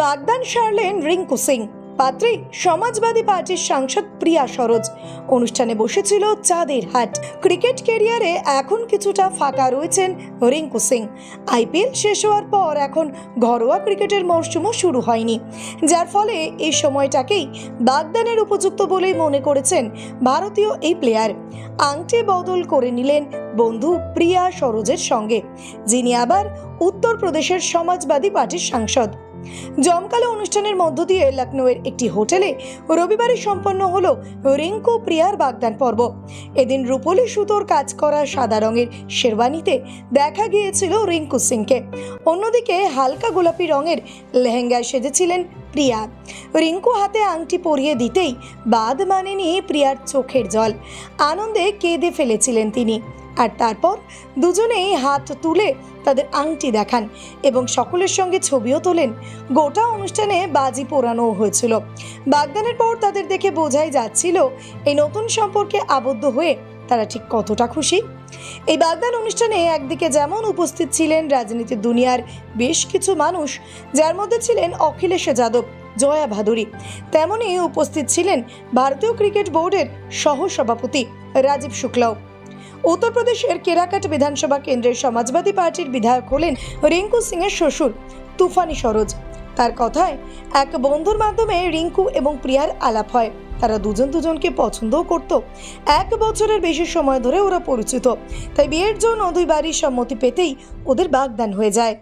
বাগদান সারলেন রিঙ্কু সিং। পাত্রী সমাজবাদী পার্টির সাংসদ প্রিয়া সরোজ। অনুষ্ঠানে বসেছিল চাঁদের হাট। ক্রিকেট কেরিয়ারে এখন কিছুটা ফাঁকা রয়েছেন রিঙ্কু সিং। আইপিএল শেষ হওয়ার পর এখন ঘরোয়া ক্রিকেটের মরশুমও শুরু হয়নি। যার ফলে এই সময়টাকেই বাগদানের উপযুক্ত বলেই মনে করেছেন ভারতীয় এই প্লেয়ার। আংটি বদল করে নিলেন বন্ধু প্রিয়া সরোজের সঙ্গে, যিনি আবার উত্তরপ্রদেশের সমাজবাদী পার্টির সাংসদ। জমকালো অনুষ্ঠানের মধ্য দিয়ে লখনৌয়ের একটি হোটেলে রবিবারে সম্পন্ন হলো রিঙ্কু প্রিয়ার বাগদান পর্ব। এদিন রূপলি সুতোর কাজ করা সাদা রঙের শেরবানিতে দেখা গিয়েছিল রিঙ্কু সিংকে। অন্যদিকে হালকা গোলাপি রঙের লেহেঙ্গায় সেজেছিলেন প্রিয়া। রিঙ্কু হাতে আংটি পরিয়ে দিতেই বাদ মানেনি প্রিয়ার চোখের জল। আনন্দে কেঁদে ফেলেছিলেন তিনি। আর তারপর দুজনেই হাত তুলে তাদের আংটি দেখান এবং সকলের সঙ্গে ছবিও তোলেন। গোটা অনুষ্ঠানে বাজি পোড়ানো হয়েছিল। বাগদানের পর তাদের দেখে বোঝাই যাচ্ছিল, এই নতুন সম্পর্কে আবদ্ধ হয়ে তারা ঠিক কতটা খুশি? এই বাগদান অনুষ্ঠানে একদিকে যেমন উপস্থিত ছিলেন রাজনীতির দুনিয়ার বেশ কিছু মানুষ, যার মধ্যে ছিলেন অখিলেশ যাদব, জয়া ভাদুরী তেমনই উপস্থিত ছিলেন ভারতীয় ক্রিকেট বোর্ডের সহ সভাপতি রাজীব শুক্লাও। উত্তরপ্রদেশের কেরাকাট বিধানসভা কেন্দ্রের সমাজবাদী পার্টির বিধায়ক হলেন রিঙ্কু সিংয়ের শ্বশুর তুফানি সরোজ। তার কথায় এক বন্ধুর মাধ্যমে রিঙ্কু এবং প্রিয়ার আলাপ হয়। তারা দুজন দুজনকে পছন্দও করত। এক বছরের বেশি সময় ধরে ওরা পরিচিত। তাই বিয়ের জন্য দুই বাড়ির সম্মতি পেতেই ওদের বাগদান হয়ে যায়।